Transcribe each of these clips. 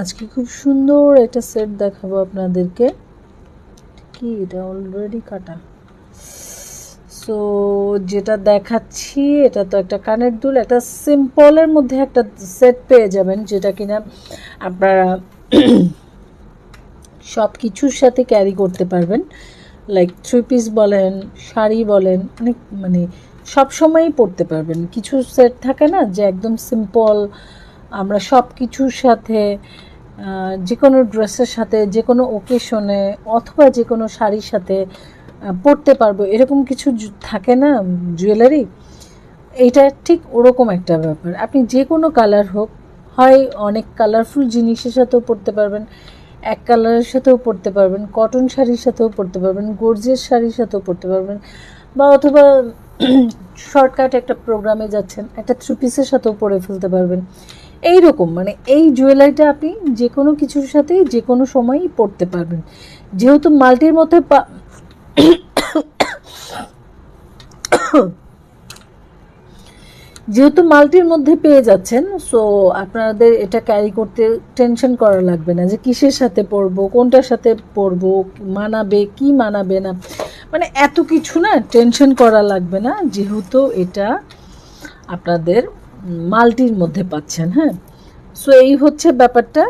আজকে খুব সুন্দর একটা সেট দেখাবো আপনাদেরকে। কি, এটা অলরেডি কাটা। সো যেটা দেখাচ্ছি, এটা তো একটা কানের দুল, একটা সিম্পলের মধ্যে একটা সেট পেয়ে যাবেন, যেটা কিনা আপনারা সব কিছুর সাথে ক্যারি করতে পারবেন। লাইক থ্রি পিস বলেন, শাড়ি বলেন, অনেক মানে সব সময়ই পরতে পারবেন। কিছু সেট থাকে না যে একদম সিম্পল আমরা সব কিছুর সাথে যে কোনো ড্রেসের সাথে যে কোনো ওকেশনে অথবা যে কোনো শাড়ির সাথে পরতে পারব, এরকম কিছু থাকে না জুয়েলারি এইটা ঠিক ওরকম একটা ব্যাপার। আপনি যে কোনো কালার হোক, হয় অনেক কালারফুল জিনিসের সাথেও পরতে পারবেন, এক কালারের সাথেও পরতে পারবেন কটন শাড়ির সাথেও পরতে পারবেন গর্জিয়াস শাড়ির সাথেও পরতে পারবেন, বা অথবা শর্টকাট একটা প্রোগ্রামে যাচ্ছেন, একটা থ্রি পিসের সাথেও পরে ফেলতে পারবেন। এই রকম মানে এই জুয়েলারিটা আপনি যে কোনো কিছুর সাথেই যে কোনো সময়ই পড়তে পারবেন। যেহেতু মাল্টির মধ্যে যেহেতু মাল্টির মধ্যে পেয়ে যাচ্ছেন সো আপনাদের এটা ক্যারি করতে টেনশন করা লাগবে না যে কিসের সাথে পরবো কোনটার সাথে পরবো মানাবে, কি মানাবে না। মানে এত কিছু না টেনশন করা লাগবে না। যেহেতু এটা আপনাদের মাল্টির মধ্যে পাচ্ছেন হ্যাঁ? সো এই হচ্ছে ব্যাপারটা।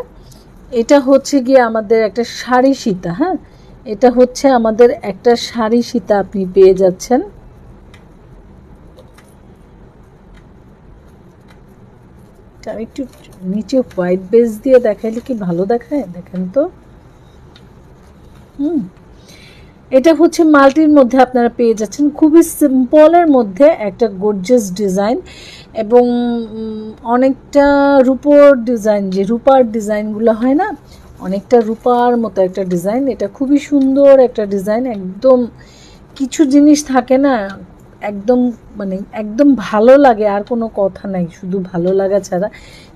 এটা হচ্ছে গিয়ে আমাদের একটা শাড়ি সীতা হ্যাঁ? এটা হচ্ছে আমাদের একটা শাড়ি সীতা আপনি পেয়ে যাচ্ছেন। আমি একটু নিচে হোয়াইট বেস দিয়ে দেখাইলে কি ভালো দেখায়? দেখেন তো। হুম। এটা হচ্ছে মাল্টির মধ্যে আপনারা পেয়ে যাচ্ছেন। খুবই সিম্পলের মধ্যে একটা গর্জিয়াস ডিজাইন এবং অনেকটা রূপোর ডিজাইন যে রূপার ডিজাইনগুলো হয় না, অনেকটা রূপার মতো একটা ডিজাইন এটা খুবই সুন্দর একটা ডিজাইন একদম কিছু জিনিস থাকে না, একদম মানে একদম ভালো লাগে, আর কোনো কথা নাই, শুধু ভালো লাগা ছাড়া।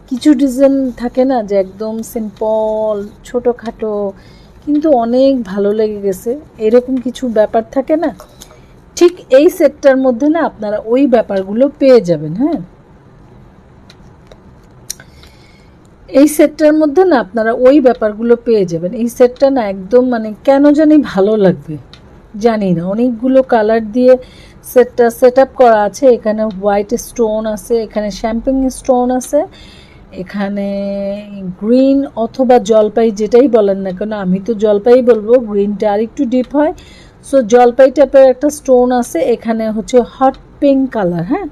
কিছু ডিজাইন থাকে না, যে একদম সিম্পল ছোটোখাটো কিন্তু অনেক ভালো লেগে গেছে। এরকম কিছু ব্যাপার থাকে না, ঠিক এই সেটটার মধ্যে না আপনারা ওই ব্যাপারগুলো পেয়ে যাবেন হ্যাঁ? এই সেটটার মধ্যে না আপনারা ওই ব্যাপারগুলো পেয়ে যাবেন। এই সেটটা না একদম মানে কেন জানি ভালো লাগবে, জানি না। অনেকগুলো কালার দিয়ে সেটটা সেট করা আছে, এখানে হোয়াইট স্টোন আছে, এখানে শ্যাম্পিং স্টোন আছে এখানে গ্রিন অথবা জলপাই যেটাই বলেন না কেন, আমি তো জলপাই বলব গ্রিনটা আর একটু ডিপ হয়। সো জলপাই টাইপের একটা স্টোন আছে, এখানে হচ্ছে হট পিঙ্ক কালার হ্যাঁ?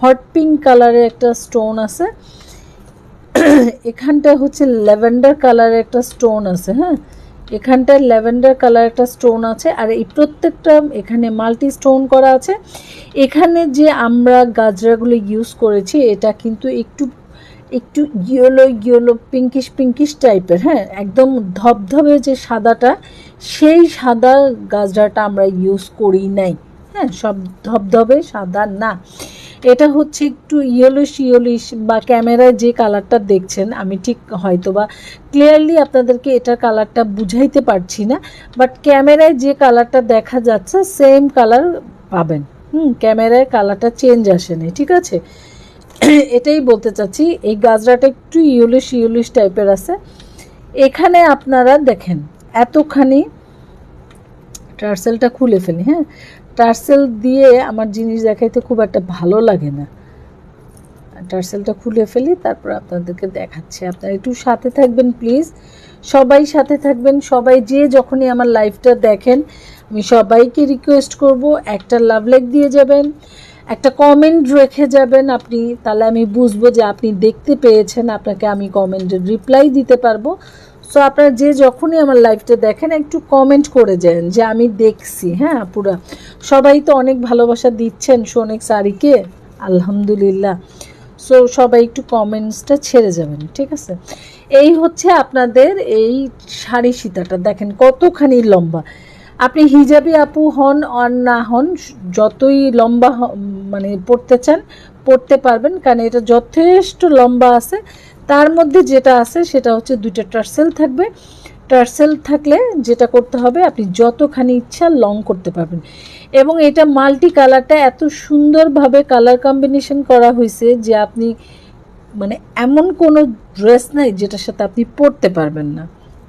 হট পিঙ্ক কালারের একটা স্টোন আছে। এখানটা হচ্ছে ল্যাভেন্ডার কালারের একটা স্টোন আছে হ্যাঁ? এখানটায় ল্যাভেন্ডার কালার একটা স্টোন আছে, আর এই প্রত্যেকটা এখানে মাল্টি স্টোন করা আছে। এখানে যে আমরা গাজরাগুলো ইউজ করেছি, এটা কিন্তু একটু একটু ইয়েলো ইয়েলো পিঙ্কিশ পিঙ্কিশ টাইপের হ্যাঁ? একদম ধবধবে যে সাদাটা, সেই সাদা গাজরাটা আমরা ইউজ করি নাই। হ্যাঁ সব ধবধবে, সাদা না। এটা হচ্ছে একটু ইয়েলোশ ইয়েলিশ বা ক্যামেরায় যে কালারটা দেখছেন, আমি ঠিক হয়তো বা ক্লিয়ারলি আপনাদেরকে এটার কালারটা বুঝাইতে পারছি না বাট ক্যামেরায় যে কালারটা দেখা যাচ্ছে সেম কালার পাবেন। হুম, ক্যামেরায় কালারটা চেঞ্জ আসেনি ঠিক আছে? এটাই বলতে চাচ্ছি, এই গাজরাটা একটু ইউলিশ ইউলিশ টাইপের আছে। এখানে আপনারা দেখেন, এতখানি টার্সেলটা খুলে ফেলি হ্যাঁ? টার্সেল দিয়ে আমার জিনিস দেখাইতে খুব একটা ভালো লাগে না। টার্সেলটা খুলে ফেলি, তারপর আপনাদেরকে দেখাচ্ছি। আপনারা একটু সাথে থাকবেন, প্লিজ। সবাই সাথে থাকবেন, সবাই যে যখনই আমার লাইভটা দেখেন, আমি সবাইকে রিকোয়েস্ট করব, একটা লাভ লাইক দিয়ে যাবেন। একটা কমেন্ট রেখে যাবেন আপনি, তাহলে আমি বুঝব যে আপনি দেখতে পেয়েছেন, আপনাকে আমি কমেন্টের রিপ্লাই দিতে পারব। সো আপনারা যে যখনই আমার লাইভটা দেখেন, একটু কমেন্ট করে যান যে আমি দেখছি হ্যাঁ পুরা। সবাই তো অনেক ভালোবাসা দিচ্ছেন সোনেক সারিকে আলহামদুলিল্লাহ। সো সবাই একটু কমেন্টসটা ছেড়ে যাবেন, ঠিক আছে? এই হচ্ছে আপনাদের এই শাড়ি সীতাটা, দেখেন কতখানি লম্বা। আপনি হিজাবি আপু হন আর না হন, যতই লম্বা মানে পড়তে চান, পড়তে পারবেন, কারণ এটা যথেষ্ট লম্বা আছে। তার মধ্যে যেটা আছে, সেটা হচ্ছে দুইটা টার্সেল থাকবে। টার্সেল থাকলে যেটা করতে হবে, আপনি যতখানি ইচ্ছা লং করতে পারবেন। এবং এটা মাল্টি কালারটা এত সুন্দরভাবে কালার কম্বিনেশন করা হয়েছে যে আপনি মানে এমন কোনো ড্রেস নাই যেটার সাথে আপনি পরতে পারবেন না।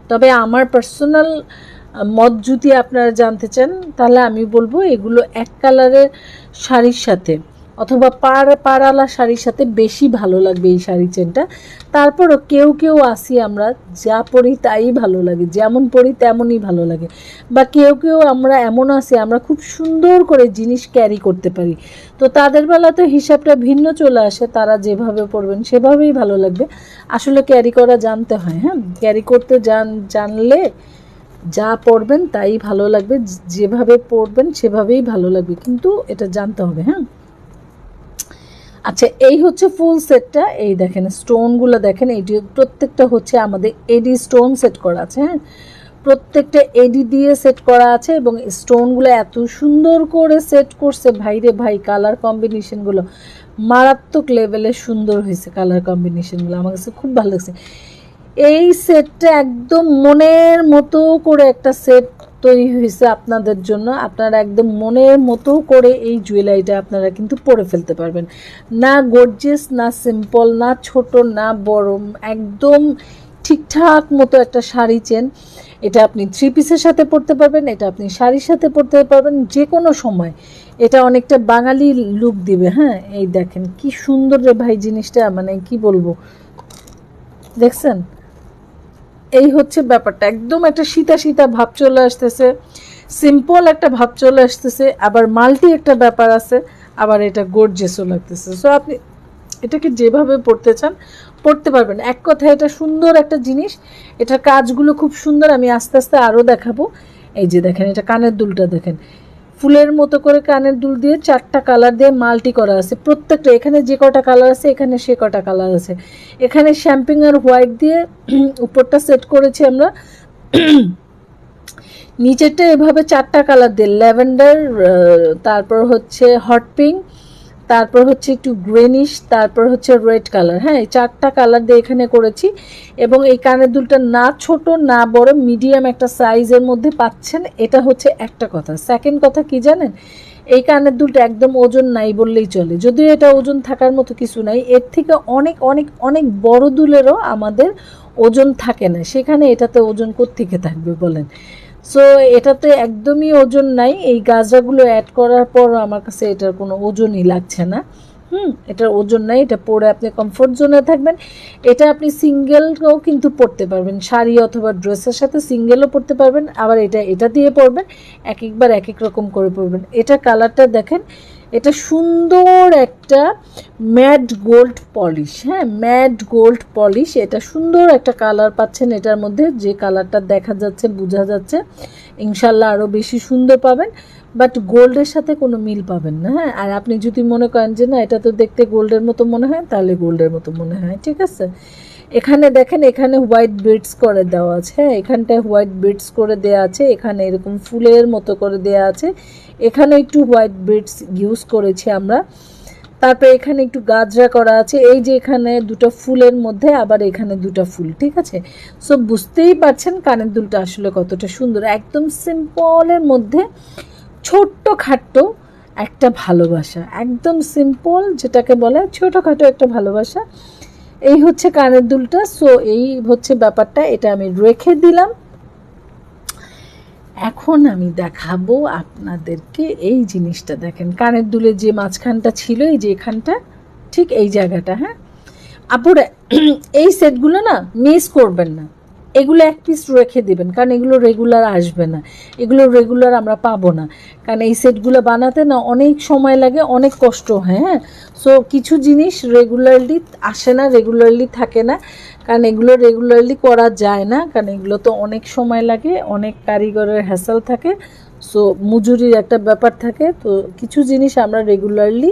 তবে আমার পার্সোনাল মত যদি আপনারা জানতে চান, তাহলে আমি বলব এগুলো এক কালারের শাড়ির সাথে অথবা পার পাড়ালা শাড়ির সাথে বেশি ভালো লাগবে এই শাড়ি চেনটা। তারপরও কেউ কেউ আসি আমরা, যা পরি তাই ভালো লাগে, যেমন পরি তেমনই ভালো লাগে। বা কেউ কেউ আমরা এমন আছি, আমরা খুব সুন্দর করে জিনিস ক্যারি করতে পারি। তো তাদের বেলা তো হিসাবটা ভিন্ন চলে আসে, তারা যেভাবে পড়বেন সেভাবেই ভালো লাগবে। আসলে ক্যারি করা জানতে হয় হ্যাঁ? ক্যারি করতে জান, জানলে যা পড়বেন তাই ভালো লাগবে যেভাবে পড়বেন সেভাবেই ভালো লাগবে, কিন্তু এটা জানতে হবে হ্যাঁ? আচ্ছা এই হচ্ছে ফুল সেটটা এই দেখেন স্টোনগুলো দেখেন এইটি প্রত্যেকটা হচ্ছে আমাদের এডি স্টোন সেট করা আছে হ্যাঁ? প্রত্যেকটা এডি দিয়ে সেট করা আছে এবং স্টোনগুলো এত সুন্দর করে সেট করছে, ভাইরে ভাই কালার কম্বিনেশনগুলো মারাত্মক লেভেলে সুন্দর হয়েছে কালার কম্বিনেশনগুলো আমার কাছে খুব ভালো লাগছে। এই সেটটা একদম মনের মতো করে একটা সেট তৈরি হয়েছে আপনাদের জন্য। আপনারা একদম মনের মতো করে এই জুয়েলারিটা আপনারা কিন্তু পরে ফেলতে পারবেন। না গর্জেস না সিম্পল না ছোট, না বড়, একদম ঠিকঠাক মতো একটা শাড়ি চেন এটা আপনি থ্রি পিসের সাথে পরতে পারবেন, এটা আপনি শাড়ির সাথে পরতে পারবেন যে কোনো সময়। এটা অনেকটা বাঙালি লুক দিবে হ্যাঁ? এই দেখেন, কি সুন্দর রে ভাই জিনিসটা মানে কি বলব? দেখছেন? এই হচ্ছে ব্যাপারটা। একদম একটা সীতা সীতা ভাব চলে আসতেছে। সিম্পল একটা ভাব চলে আসতেছে, আবার মাল্টি একটা ব্যাপার আছে, আবার এটা গর্জেসও লাগতেছে। সো আপনি এটাকে যেভাবে পড়তে চান, পড়তে পারবেন। এক কথায় এটা সুন্দর একটা জিনিস। এটার কাজগুলো খুব সুন্দর। আমি আস্তে আস্তে আরও দেখাবো। এই যে দেখেন, এটা কানের দুলটা দেখেন। ফুলের মতো করে কানের দুল দিয়ে চারটা কালার দিয়ে মাল্টি করা আছে। প্রত্যেকটা, এখানে যে কটা কালার আছে, এখানে সে কটা কালার আছে। এখানে শ্যাম্পিং আর হোয়াইট দিয়ে উপরটা সেট করেছি আমরা। নিচেরটা এভাবে চারটা কালার দিয়ে ল্যাভেন্ডার তারপর হচ্ছে হট পিঙ্ক তারপর হচ্ছে একটু গ্রেনিশ তারপর হচ্ছে রেড কালার হ্যাঁ এই চারটা কালার দিয়ে এখানে করেছি। এবং এই কানের দুলটা না ছোট, না বড় মিডিয়াম একটা সাইজের মধ্যে পাচ্ছেন। এটা হচ্ছে একটা কথা। সেকেন্ড কথা কি জানেন? এই কানের দুলটা একদম ওজন নাই বললেই চলে। যদিও এটা ওজন থাকার মতো কিছু নাই। এর থেকে অনেক অনেক অনেক বড় দুলেরও আমাদের ওজন থাকে না। সেখানে এটাতে ওজন কোত্থেকে থাকবে বলেন? সো এটাতে একদমই ওজন নাই। এই গাজরাগুলো অ্যাড করার পর আমার কাছে এটার কোনো ওজনই লাগছে না। হুম, এটার ওজন নাই। এটা পরে আপনি কমফোর্ট জোনে থাকবেন। এটা আপনি সিঙ্গেলও কিন্তু পরতে পারবেন। শাড়ি অথবা ড্রেসের সাথে সিঙ্গেলও পরতে পারবেন। আবার এটা এটা দিয়ে পরবেন। এক একবার এক এক রকম করে পরবেন। এটা কালারটা দেখেন এটা সুন্দর একটা ম্যাড গোল্ড পলিশ হ্যাঁ ম্যাড গোল্ড পলিশ, এটা সুন্দর একটা কালার পাচ্ছেন এটার মধ্যে, যে কালারটা দেখা যাচ্ছে, বোঝা যাচ্ছে, ইনশাল্লাহ আরও বেশি সুন্দর পাবেন, বাট গোল্ডের সাথে কোনো মিল পাবেন না হ্যাঁ আর আপনি যদি মনে করেন যে না, এটা তো দেখতে গোল্ডের মতো মনে হয়, তাহলে গোল্ডের মতো মনে হয়, ঠিক আছে? এখানে দেখেন, এখানে হোয়াইট বিডস করে দেওয়া আছে। হ্যাঁ এখানটায় হোয়াইট বিডস করে দেওয়া আছে, এখানে এরকম ফুলের মতো করে দেওয়া আছে। এখানে একটু হোয়াইট বিডস ইউজ করেছি আমরা। তারপরে এখানে একটু গাজরা করা আছে। এই যে এখানে দুটো ফুলের মধ্যে, আবার এখানে দুটো ফুল, ঠিক আছে? সো বুঝতেই পারছেন কানের দুলটা আসলে কতটা সুন্দর। একদম সিম্পলের মধ্যে ছোট্ট খাট্ট একটা ভালোবাসা। একদম সিম্পল যেটাকে বলে ছোটোখাটো একটা ভালোবাসা। এই হচ্ছে কানের দুলটা সো এই হচ্ছে ব্যাপারটা, এটা আমি রেখে দিলাম। এখন আমি দেখাবো আপনাদেরকে এই জিনিসটা দেখেন, কানের দুলের যে মাঝখানটা ছিল, এই যে এখানটা, ঠিক এই জায়গাটা হ্যাঁ? আপুরা, এই সেটগুলো না মিস করবেন না। এগুলো এক পিস রেখে দেবেন, কারণ এগুলো রেগুলার আসবে না। এগুলো রেগুলার আমরা পাবো না। কারণ এই সেটগুলো বানাতে না অনেক সময় লাগে, অনেক কষ্ট হয় হ্যাঁ? সো কিছু জিনিস রেগুলারলি আসে না রেগুলারলি থাকে না। কারণ এগুলো রেগুলারলি করা যায় না, কারণ এগুলো তো অনেক সময় লাগে, অনেক কারিগরের হ্যাসেল থাকে। সো মজুরির একটা ব্যাপার থাকে। তো, কিছু জিনিস আমরা রেগুলারলি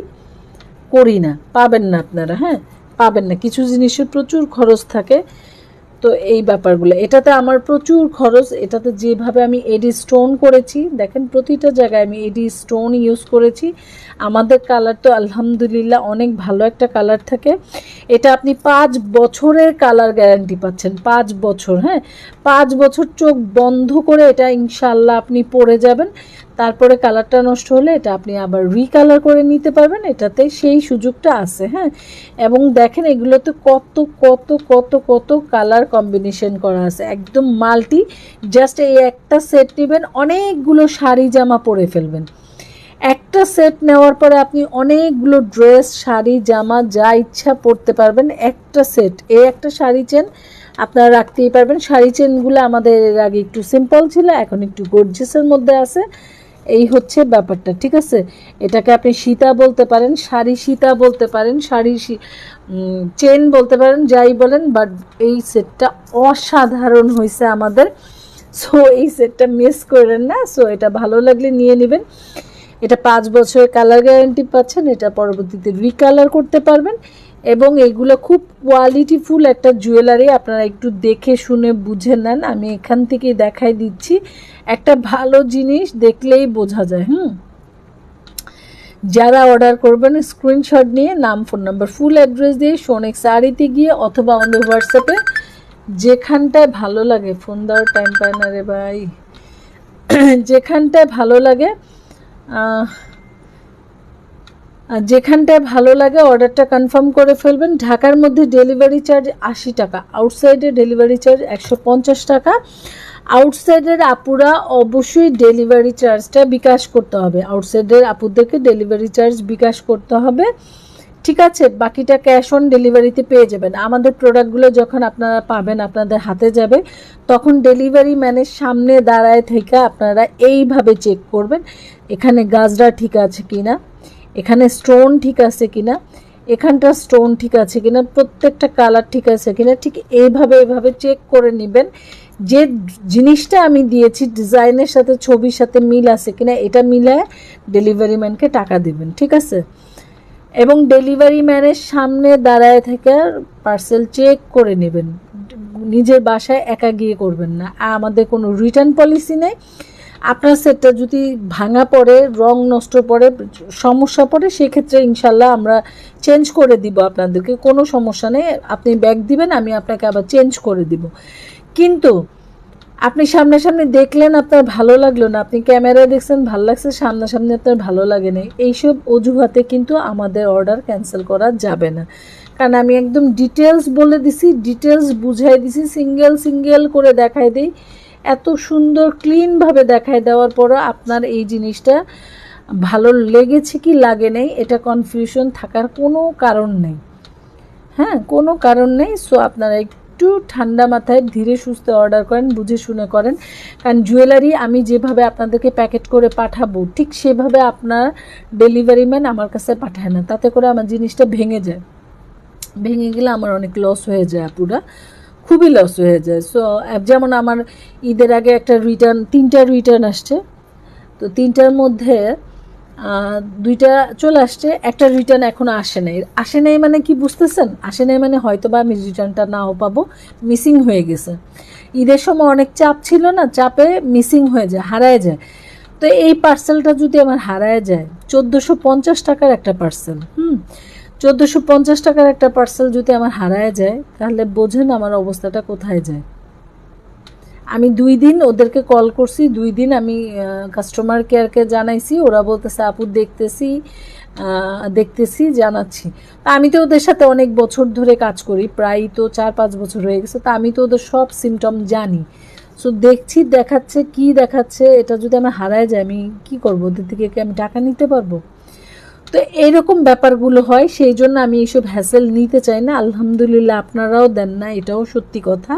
করি না। পাবেন না আপনারা হ্যাঁ? পাবেন না। কিছু জিনিসের প্রচুর খরচ থাকে। তো এই ব্যাপারগুলো। এটাতে আমার প্রচুর খরচ। এটাতে যেভাবে আমি এডি স্টোন করেছি, দেখেন প্রতিটা জায়গায় আমি এডি স্টোন ইউজ করেছি। আমাদের কালার তো আলহামদুলিল্লাহ অনেক ভালো একটা কালার থাকে। এটা আপনি পাঁচ বছরের কালার গ্যারান্টি পাচ্ছেন। পাঁচ বছর হ্যাঁ? পাঁচ বছর চোখ বন্ধ করে এটা ইনশাল্লাহ আপনি পরে যাবেন। তারপরে কালারটা নষ্ট হলে এটা আপনি আবার রিকালার করে নিতে পারবেন। এটাতে সেই সুযোগটা আছে হ্যাঁ? এবং দেখেন এগুলোতে কত কত কত কত কালার কম্বিনেশন করা আছে। একদম মাল্টি জাস্ট এই একটা সেট নেবেন, অনেকগুলো শাড়ি জামা পরে ফেলবেন। একটা সেট নেওয়ার পরে আপনি অনেকগুলো ড্রেস শাড়ি, জামা, যা ইচ্ছা পরতে পারবেন, একটা সেট এই একটা শাড়ি চেন আপনারা রাখতেই পারবেন। শাড়ি চেনগুলো আমাদের এর আগে একটু সিম্পল ছিল, এখন একটু গর্জেসের মধ্যে আছে। এই হচ্ছে ব্যাপারটা, ঠিক আছে? এটাকে আপনি সীতা বলতে পারেন, শাড়ি সীতা বলতে পারেন, শাড়ি চেন বলতে পারেন, যাই বলেন বাট এই সেটটা অসাধারণ হয়েছে আমাদের। সো এই সেটটা মিস করেন না সো এটা ভালো লাগলে নিয়ে নেবেন। এটা পাঁচ বছরের কালার গ্যারান্টি পাচ্ছেন, এটা পরবর্তীতে রিকালার করতে পারবেন। এবং এগুলো খুব কোয়ালিটিফুল একটা জুয়েলারি আপনারা একটু দেখে শুনে বুঝে নেন। আমি এখান থেকেই দেখাই দিচ্ছি। একটা ভালো জিনিস দেখলেই বোঝা যায়, হুম? যারা অর্ডার করবেন স্ক্রিনশট নিয়ে, নাম ফোন নাম্বার ফুল অ্যাড্রেস দিয়ে সোনেক শাড়িতে গিয়ে অথবা আমাদের হোয়াটসঅ্যাপে যেখানটায় ভালো লাগে ফোন দেওয়ার টাইম পায় না রে ভাই। যেখানটায় ভালো লাগে আর যেখানটায় ভালো লাগে অর্ডারটা কনফার্ম করে ফেলবেন। ঢাকার মধ্যে ডেলিভারি চার্জ আশি টাকা, আউটসাইডে ডেলিভারি চার্জ একশো পঞ্চাশ টাকা। আউটসাইডের আপুরা অবশ্যই ডেলিভারি চার্জটা বিকাশ করতে হবে। আউটসাইডের আপুদেরকে ডেলিভারি চার্জ বিকাশ করতে হবে। ঠিক আছে, বাকিটা ক্যাশ অন ডেলিভারিতে পেয়ে যাবেন। আমাদের প্রোডাক্টগুলো যখন আপনারা পাবেন, আপনাদের হাতে যাবে, তখন ডেলিভারি ম্যানের সামনে দাঁড়ায় থেকে আপনারা এইভাবে চেক করবেন, এখানে গাজরা ঠিক আছে কিনা। এখানে স্টোন ঠিক আছে কিনা? এখানটা স্টোন ঠিক আছে কিনা? প্রত্যেকটা কালার ঠিক আছে কিনা? ঠিক এইভাবে এইভাবে চেক করে নেবেন। যে জিনিসটা আমি দিয়েছি ডিজাইনের সাথে, ছবির সাথে মিল আছে কিনা, এটা মিলায় ডেলিভারি ম্যানকে টাকা দিবেন, ঠিক আছে? এবং ডেলিভারি ম্যানের সামনে দাঁড়ায় থেকে পার্সেল চেক করে নেবেন। নিজের বাসায় একা গিয়ে করবেন না। আমাদের কোনো রিটার্ন পলিসি নেই। আপনার সেটটা যদি ভাঙা পড়ে, রং নষ্ট পড়ে, সমস্যা পড়ে, সেক্ষেত্রে ইনশাল্লাহ আমরা চেঞ্জ করে দিব আপনাদেরকে। কোনো সমস্যা নেই, আপনি ব্যাগ দিবেন, আমি আপনাকে আবার চেঞ্জ করে দিব। কিন্তু আপনি সামনাসামনি দেখলেন আপনার ভালো লাগল না, আপনি ক্যামেরায় দেখছেন, ভালো লাগছে, সামনাসামনি আপনার ভালো লাগে না এইসব অজুহাতে কিন্তু আমাদের অর্ডার ক্যান্সেল করা যাবে না। কারণ আমি একদম ডিটেলস বলে দিছি ডিটেলস বুঝাই দিছি সিঙ্গেল সিঙ্গেল করে দেখাই দিই। এত সুন্দর ক্লিনভাবে দেখায় দেওয়ার পরও আপনার এই জিনিসটা ভালো লেগেছে কি লাগে নেই, এটা কনফিউশন থাকার কোনো কারণ নেই। হ্যাঁ কোনো কারণ নেই সো আপনারা একটু ঠান্ডা মাথায় ধীরে সুস্থে অর্ডার করেন, বুঝে শুনে করেন। কারণ জুয়েলারি আমি যেভাবে আপনাদেরকে প্যাকেট করে পাঠাবো, ঠিক সেভাবে আপনার ডেলিভারি ম্যান আমার কাছে পাঠায় না। তাতে করে আমার জিনিসটা ভেঙে যায়। ভেঙে গেলে আমার অনেক লস হয়ে যায় পুরা খুবই লস হয়ে যায়। সো যেমন আমার ঈদের আগে একটা রিটার্ন তিনটা রিটার্ন আসছে। তো তিনটার মধ্যে দুইটা চলে আসছে, একটা রিটার্ন এখনও আসে নাই। আসে নাই মানে কি বুঝতেছেন? আসে নাই মানে হয়তো বা আমি রিটার্নটা নাও পাবো মিসিং হয়ে গেছে। ঈদের সময় অনেক চাপ ছিল না, চাপে মিসিং হয়ে যায়, হারায় যায়। তো এই পার্সেলটা যদি আমার হারায় যায়, চোদ্দোশো পঞ্চাশ টাকার একটা পার্সেল হুম? চোদ্দোশো পঞ্চাশ টাকার একটা পার্সেল যদি আমার হারায় যায়, তাহলে বোঝেন আমার অবস্থাটা কোথায় যায়। আমি দুই দিন ওদেরকে কল করছি, দুই দিন আমি কাস্টমার কেয়ারকে জানাইছি, ওরা বলতেছে, আপু, দেখতেছি দেখতেছি, জানাচ্ছি। তা আমি তো ওদের সাথে অনেক বছর ধরে কাজ করি, প্রায় তো চার পাঁচ বছর হয়ে গেছে, তা আমি তো ওদের সব সিমটম জানি। সো দেখছি, দেখাচ্ছে, কি দেখাচ্ছে, এটা যদি আমার হারায় যায়, আমি কি করব? ওদের থেকে কি আমি টাকা নিতে পারব? তো এইরকম ব্যাপারগুলো হয়, সেই জন্য আমি এইসব হ্যাসেল নিতে চাই না। আলহামদুলিল্লাহ আপনারাও দেন না, এটাও সত্যি কথা।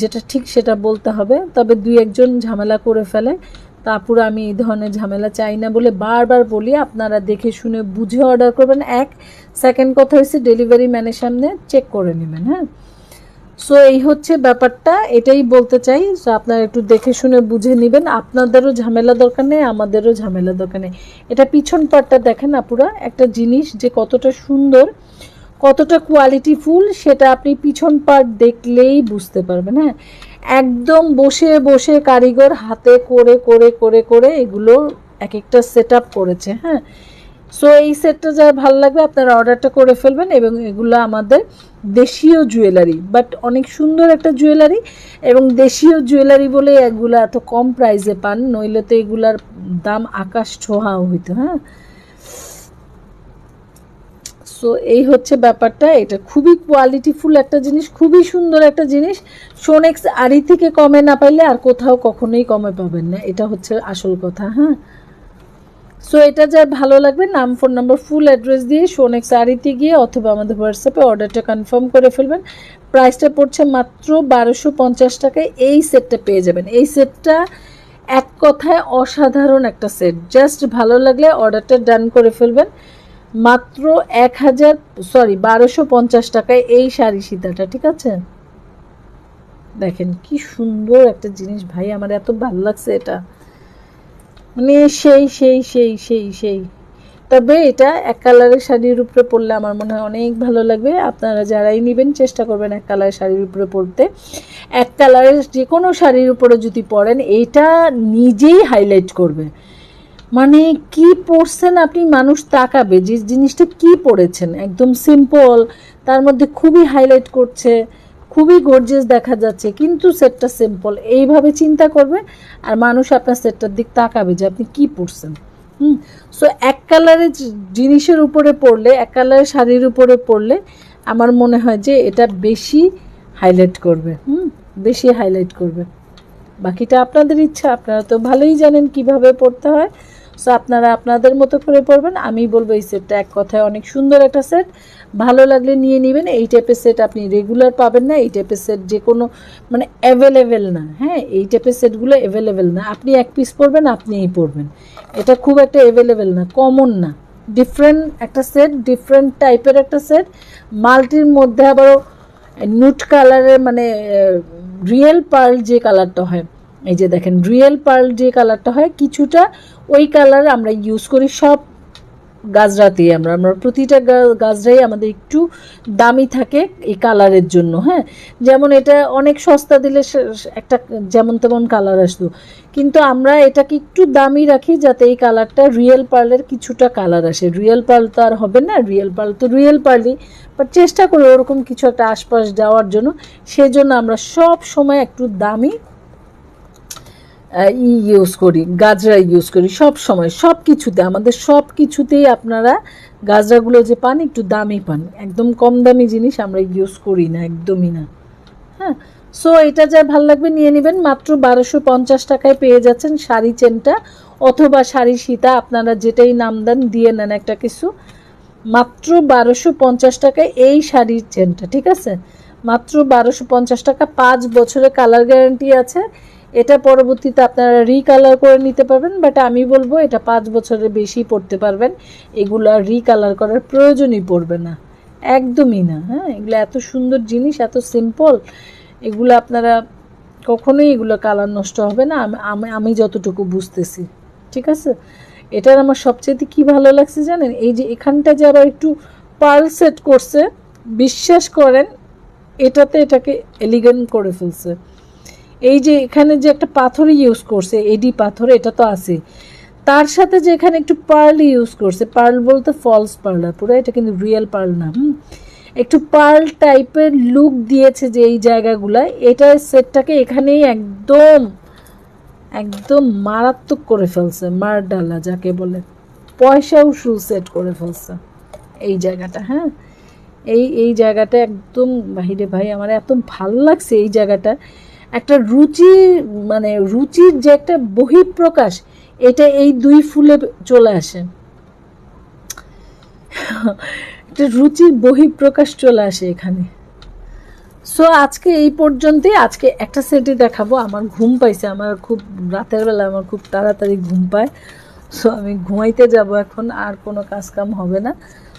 যেটা ঠিক সেটা বলতে হবে। তবে দুই একজন ঝামেলা করে ফেলে। তারপরে আমি এই ধরনের ঝামেলা চাই না বলে বারবার বলি, আপনারা দেখে শুনে বুঝে অর্ডার করবেন। এক সেকেন্ড কথা হচ্ছে ডেলিভারি ম্যানের সামনে চেক করে নেবেন হ্যাঁ? সো এই হচ্ছে ব্যাপারটা, এটাই বলতে চাই সো আপনারা একটু দেখে শুনে বুঝে নেবেন, আপনাদেরও ঝামেলা দরকার নেই, আমাদেরও ঝামেলা দরকার নেই। এটা পিছন পাটটা দেখেন আপুরা, একটা জিনিস যে কতটা সুন্দর, কতটা কোয়ালিটি ফুল, সেটা আপনি পিছন পাট দেখলেই বুঝতে পারবেন হ্যাঁ? একদম বসে বসে কারিগর হাতে করে করে করে করে এগুলো এক একটা সেট করেছে হ্যাঁ? সো এই সেটটা যা ভালো লাগবে, আপনারা অর্ডারটা করে ফেলবেন এবং এগুলো আমাদের দেশীয় জুয়েলারি বাট অনেক সুন্দর একটা জুয়েলারি এবং দেশীয় জুয়েলারি বলে এগুলো এত কম প্রাইসে পান, নইলে তো এগুলার দাম আকাশ ছোঁয়াও হইতো হ্যাঁ? সো এই হচ্ছে ব্যাপারটা। এটা খুবই কোয়ালিটিফুল একটা জিনিস, খুবই সুন্দর একটা জিনিস। সোনেক্স আড়ি থেকে কমে না পাইলে আর কোথাও কখনোই কমে পাবেন না। এটা হচ্ছে আসল কথা হ্যাঁ? সো এটা যার ভালো লাগবে, নাম ফোন নাম্বার ফুল অ্যাড্রেস দিয়ে সোনেক্স আড়িতে গিয়ে অথবা আমাদের হোয়াটসঅ্যাপে অর্ডারটা কনফার্ম করে ফেলবেন। প্রাইসটা পড়ছে মাত্র বারোশো পঞ্চাশ টাকায়। এই সেটটা পেয়ে যাবেন। এই সেটটা এক কথায় অসাধারণ একটা সেট জাস্ট ভালো লাগলে অর্ডারটা ডান করে ফেলবেন। মাত্র এক হাজার সরি বারোশো পঞ্চাশ টাকায় এই শাড়ি সিদ্ধাটা ঠিক আছে? দেখেন কি সুন্দর একটা জিনিস। ভাই, আমার এত ভালো লাগছে এটা। মানে সেই সেই সেই সেই সেই। তবে এটা এক কালারের শাড়ির উপরে পরলে আমার মনে হয় অনেক ভালো লাগবে। আপনারা যারাই নেবেন চেষ্টা করবেন এক কালারের শাড়ির উপরে পরতে। এক কালারের যে কোনো শাড়ির উপরে যদি পরেন, এটা নিজেই হাইলাইট করবে। মানে কি পরছেন আপনি, মানুষ তাকাবে যে জিনিসটা কি পরেছেন। একদম সিম্পল তার মধ্যে খুবই হাইলাইট করছে। খুবই গর্জিয়াস দেখা যাচ্ছে, কিন্তু সেটটা সিম্পল এইভাবে চিন্তা করবে আর মানুষ আপনার সেটটার দিক তাকাবে যে আপনি কি পরছেন। হুম? সো এক কালারের জিনিসের উপরে পড়লে, এক কালারের শাড়ির উপরে পড়লে আমার মনে হয় যে এটা বেশি হাইলাইট করবে। হুম? বেশি হাইলাইট করবে। বাকিটা আপনাদের ইচ্ছা, আপনারা তো ভালোই জানেন কীভাবে পড়তে হয়। সো আপনারা আপনাদের মতো করে পড়বেন। আমি বলব এই সেটটা এক কথায় অনেক সুন্দর একটা সেট ভালো লাগলে নিয়ে নেবেন। এই টাইপের সেট আপনি রেগুলার পাবেন না, এই টাইপের সেট যে কোনো মানে অ্যাভেলেবেল না হ্যাঁ? এই টাইপের সেটগুলো অ্যাভেলেবেল না। আপনি এক পিস পরবেন, আপনিই পরবেন। এটা খুব একটা অ্যাভেলেবেল না কমন না। ডিফারেন্ট একটা সেট ডিফারেন্ট টাইপের একটা সেট মাল্টির মধ্যে আবারও নুট কালারের মানে রিয়েল পার্ল যে কালারটা হয়, এই যে দেখেন রিয়েল পার্ল যে কালারটা হয়, কিছুটা ওই কালার আমরা ইউজ করি সব গাজরাতেই আমরা আমরা প্রতিটা গাজরাই আমাদের একটু দামি থাকে এই কালারের জন্য হ্যাঁ? যেমন এটা অনেক সস্তা দিলে একটা যেমন তেমন কালার আসতো। কিন্তু আমরা এটাকে একটু দামি রাখি যাতে এই কালারটা রিয়েল পার্লের কিছুটা কালার আসে। রিয়েল পার্ল তো আর হবে না, রিয়েল পার্ল তো রিয়েল পার্লই। বাট চেষ্টা করি ওরকম কিছু একটা আশপাশ যাওয়ার জন্য। সেজন্য আমরা সব সময় একটু দামি ই ইউজ করি, গাজরা ইউজ করি, সব সময়, সব কিছুতে, আমাদের সব কিছুতেই আপনারা গাজরাগুলো যে পান, একটু দামি পান। একদম কম দামি জিনিস আমরা ইউজ করি না, একদমই না। হ্যাঁ? সো এটা যা ভালো লাগবে, নিয়ে নেবেন। মাত্র বারোশো পঞ্চাশ টাকায় পেয়ে যাচ্ছেন শাড়ি চেনটা, অথবা শাড়ি সীতা, আপনারা যেটাই নাম দেন, দিয়ে নেন একটা কিছু। মাত্র বারোশো পঞ্চাশ টাকায় এই শাড়ির চেনটা, ঠিক আছে? মাত্র বারোশো পঞ্চাশ টাকা, পাঁচ বছরের কালার গ্যারান্টি আছে। এটা পরবর্তীতে আপনারা রিকালার করে নিতে পারবেন বাট আমি বলব এটা পাঁচ বছরের বেশি পড়তে পারবেন। এগুলো রিকালার করার প্রয়োজনই পড়বে না। একদমই না হ্যাঁ? এগুলো এত সুন্দর জিনিস, এত সিম্পল এগুলো আপনারা কখনোই এগুলো কালার নষ্ট হবে না। আমি আমি যতটুকু বুঝতেছি, ঠিক আছে? এটার আমার সবচেয়ে কী ভালো লাগছে জানেন? এই যে এখানটা যারা একটু পার্ল সেট করছে, বিশ্বাস করেন, এটাতে এটাকে এলিগেন্ট করে ফেলছে। এই যে এখানে যে একটা পাথর ইউজ করছে এডি পাথর, এটা তো আছে। তার সাথে যে এখানে একটু পার্ল ইউজ করছে পার্ল বলতে ফলস পার্ল পুরো এটা কিন্তু রিয়েল পার্ল না একটু পার্ল টাইপের লুক দিয়েছে যে এই জায়গাগুলায়, এটা সেটটাকে এখানেই একদম একদম মারাত্মক করে ফেলছে মার ডালা যাকে বলে। পয়সা উসুল সেট করে ফেলছে এই জায়গাটা হ্যাঁ? এই এই জায়গাটা একদম, বাহিরে ভাই, আমার এত ভালো লাগছে এই জায়গাটা। একটা রুচি মানে রুচির যে একটা বহিঃপ্রকাশ, এটা এই দুই ফুলে চলে আসে। একটা রুচির বহিঃপ্রকাশ চলে আসে এখানে। সো আজকে এই পর্যন্তই। আজকে একটা সেটই দেখাবো। আমার ঘুম পাইছে। আমার খুব রাতের বেলা আমার খুব তাড়াতাড়ি ঘুম পায়। সো আমি ঘুমাইতে যাব এখন। আর কোনো কাজ কাম হবে না।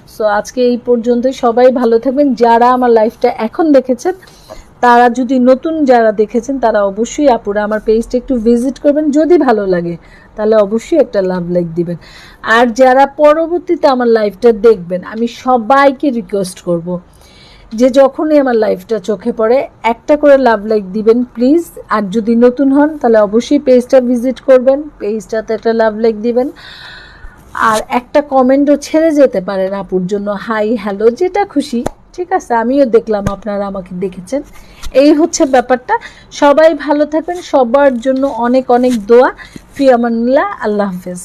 সো আজকে এই পর্যন্তই। সবাই ভালো থাকবেন। যারা আমার লাইফটা এখন দেখেছেন তারা যদি নতুন যারা দেখেছেন, তারা অবশ্যই আপুরা আমার পেজটা একটু ভিজিট করবেন, যদি ভালো লাগে, তাহলে অবশ্যই একটা লাভ লাইক দিবেন। আর যারা পরবর্তীতে আমার লাইফটা দেখবেন, আমি সবাইকে রিকোয়েস্ট করব যে যখনই আমার লাইফটা চোখে পড়ে, একটা করে লাভ লাইক দিবেন প্লিজ আর যদি নতুন হন, তাহলে অবশ্যই পেজটা ভিজিট করবেন পেজটাতে একটা লাভ লাইক দিবেন। আর একটা কমেন্টও ছেড়ে যেতে পারেন আপুর জন্য হাই হ্যালো যেটা খুশি। ঠিক আছে, আমিও দেখলাম আপনারা আমাকে দেখেছেন। এই হচ্ছে ব্যাপারটা। সবাই ভালো থাকবেন, সবার জন্য অনেক অনেক দোয়া। ফিয়ামানুল্লাহ আল্লাহ হাফেজ।